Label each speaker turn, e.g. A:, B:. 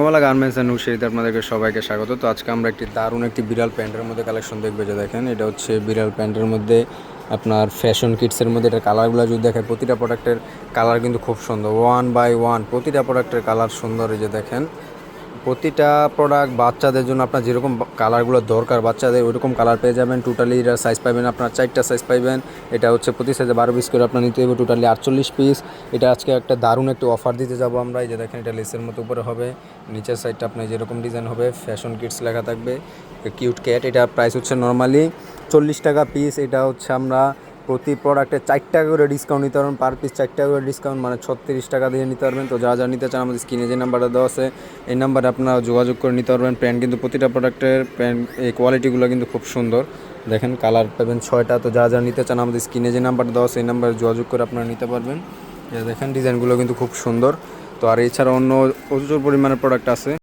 A: Mobile garments and নুশিতে আপনাদেরকে সবাইকে স্বাগত। তো আজকে আমরা একটি দারুণ একটি বিড়াল প্যান্টের মধ্যে কালেকশন দেখবে যে দেখেন, এটা হচ্ছে বিড়াল প্যান্টের মধ্যে আপনার ফ্যাশন কিটসের মধ্যে এটা কালারগুলো যদি দেখেন, প্রতিটা প্রোডাক্টের কালার কিন্তু খুব সুন্দর। ওয়ান বাই ওয়ান প্রতিটা প্রোডাক্টের কালার সুন্দর, এই যে দেখেন। প্রতিটা প্রোডাক্ট বাচ্চাদের জন্য আপনার যেরকম কালারগুলো দরকার, বাচ্চাদের ওইরকম কালার পেয়ে যাবেন। টোটালি এটা সাইজ পাবেন, আপনার চারটা সাইজ পাইবেন। এটা হচ্ছে প্রতি সাইজে বারো পিস করে আপনার নিতে হবে টোটালি আটচল্লিশ পিস এটা আজকে একটা দারুণ একটা অফার দিতে যাব আমরা। এই যে দেখেন, এটা লেসের মতো উপরে হবে। নিচের সাইডটা আপনার যেরকম ডিজাইন হবে। ফ্যাশন কিটস লেখা থাকবে। কিউট ক্যাট এটা প্রাইস হচ্ছে নর্মালি চল্লিশ টাকা পিস এটা হচ্ছে আমরা প্রতি প্রোডাক্টে চার টাকা করে ডিসকাউন্ট নিতে পারবেন পার পিস চার টাকা করে ডিসকাউন্ট মানে ছত্রিশ টাকা দিয়ে নিতে পারবেন। তো যারা যা নিতে চান, আমাদের স্ক্রিনে যে নাম্বারটা দেওয়া আছে, এই নাম্বারে আপনারা যোগাযোগ করে নিতে পারবেন। প্যান্ট কিন্তু প্রতিটা প্রোডাক্টের প্যান্ট এই কোয়ালিটিগুলো কিন্তু খুব সুন্দর। দেখেন কালার পাবেন ছয়টা। তো যারা যা নিতে চান, আমাদের স্ক্রিনে যে নাম্বারটা দেওয়া আছে, এই নাম্বারে যোগাযোগ করে আপনারা নিতে পারবেন। দেখেন ডিজাইনগুলো কিন্তু খুব সুন্দর। তো আর এছাড়া অন্য প্রচুর পরিমাণের প্রোডাক্ট আছে।